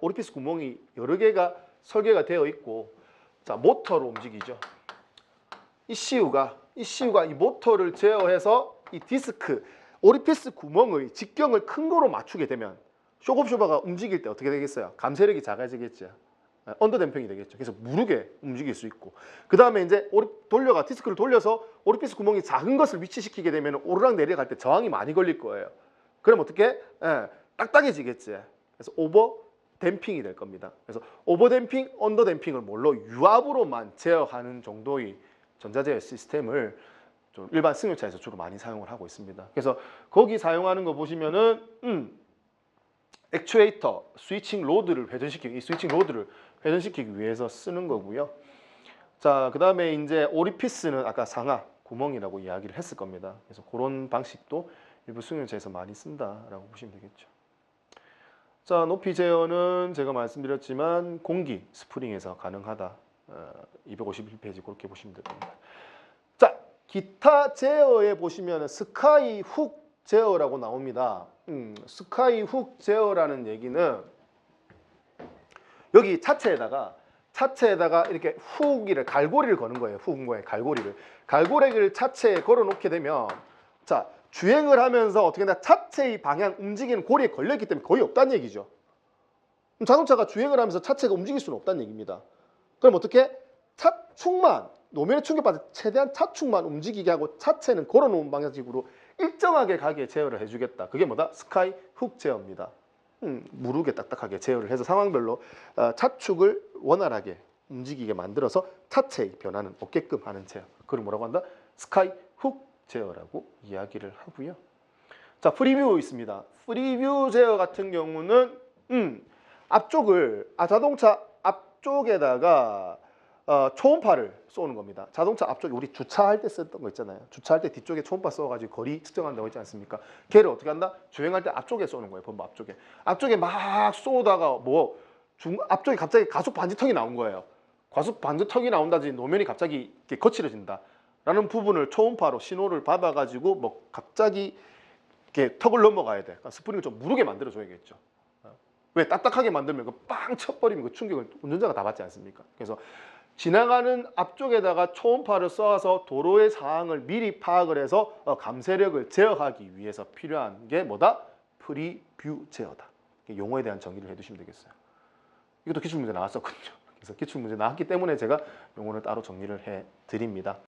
오리피스 구멍이 여러 개가 설계가 되어 있고 자 모터로 움직이죠. 이 CU가 이 CU가 이 모터를 제어해서 이 디스크 오리피스 구멍의 직경을 큰 거로 맞추게 되면 쇼급쇼버가 움직일 때 어떻게 되겠어요? 감쇄력이 작아지겠죠. 아, 언더 댐핑이 되겠죠. 그래서 무르게 움직일 수 있고 그 다음에 이제 오리, 돌려가 디스크를 돌려서 오리피스 구멍이 작은 것을 위치시키게 되면 오르락 내리락 할 때 저항이 많이 걸릴 거예요. 그럼 어떻게? 예, 딱딱해지겠지. 그래서 오버 댐핑이 될 겁니다. 그래서 오버 댐핑, 언더 댐핑을 뭘로 유압으로만 제어하는 정도의 전자제어 시스템을 좀 일반 승용차에서 주로 많이 사용을 하고 있습니다. 그래서 거기 사용하는 거 보시면은 음, 액추에이터, 스위칭 로드를 회전시키기, 이 스위칭 로드를 회전시키기 위해서 쓰는 거고요. 자, 그 다음에 이제 오리피스는 아까 상하 구멍이라고 이야기를 했을 겁니다. 그래서 그런 방식도 일부 승용차에서 많이 쓴다라고 보시면 되겠죠. 자, 높이 제어는 제가 말씀드렸지만 공기 스프링에서 가능하다. 어, 251페이지 그렇게 보시면 됩니다. 자, 기타 제어에 보시면 스카이 훅 제어라고 나옵니다. 음, 스카이 훅 제어라는 얘기는 여기 차체에다가 차체에다가 이렇게 훅이를 갈고리를 거는 거예요. 훅 거에 갈고리를 갈고리를 차체에 걸어 놓게 되면 자 주행을 하면서 어떻게 나 차체의 방향 움직이는 고리에 걸렸기 때문에 거의 없다는 얘기죠. 자동차가 주행을 하면서 차체가 움직일 수는 없다는 얘기입니다. 그럼 어떻게 차축만 노면에 충격받을 때 최대한 차축만 움직이게 하고 차체는 걸어놓은 방향식으로 일정하게 가게 제어를 해주겠다. 그게 뭐다? 스카이 훅 제어입니다. 음, 무르게 딱딱하게 제어를 해서 상황별로 어, 차축을 원활하게 움직이게 만들어서 차체의 변화는 없게끔 하는 제어. 그걸 뭐라고 한다? 스카이 훅 제어라고 이야기를 하고요. 자, 프리뷰 있습니다. 프리뷰 제어 같은 경우는 음, 앞쪽을 아 자동차 앞쪽에다가 어, 초음파를 쏘는 겁니다. 자동차 앞쪽에 우리 주차할 때 썼던 거 있잖아요. 주차할 때 뒤쪽에 초음파 쏘가지고 거리 측정한다고 했지 않습니까? 걔를 어떻게 한다? 주행할 때 앞쪽에 쏘는 거예요. 범버 앞쪽에. 앞쪽에 막 쏘다가 뭐 중, 앞쪽에 갑자기 가속 반지턱이 나온 거예요. 가속 반지턱이 나온다든지 노면이 갑자기 이렇게 거칠어진다. 라는 부분을 초음파로 신호를 받아 가지고 뭐 갑자기 이렇게 턱을 넘어가야 돼. 그러니까 스프링을 좀 무르게 만들어 줘야겠죠. 어. 왜 딱딱하게 만들면 그빵 쳐버리면 그 충격을 운전자가 다 받지 않습니까? 그래서 지나가는 앞쪽에다가 초음파를 쏘아서 도로의 상황을 미리 파악을 해서 어, 감쇄력을 제어하기 위해서 필요한 게 뭐다? 프리뷰 제어다. 용어에 대한 정의를 해두시면 되겠어요. 이것도 기출문제 나왔었거든요. 그래서 기출문제 나왔기 때문에 제가 용어를 따로 정리를 해 드립니다.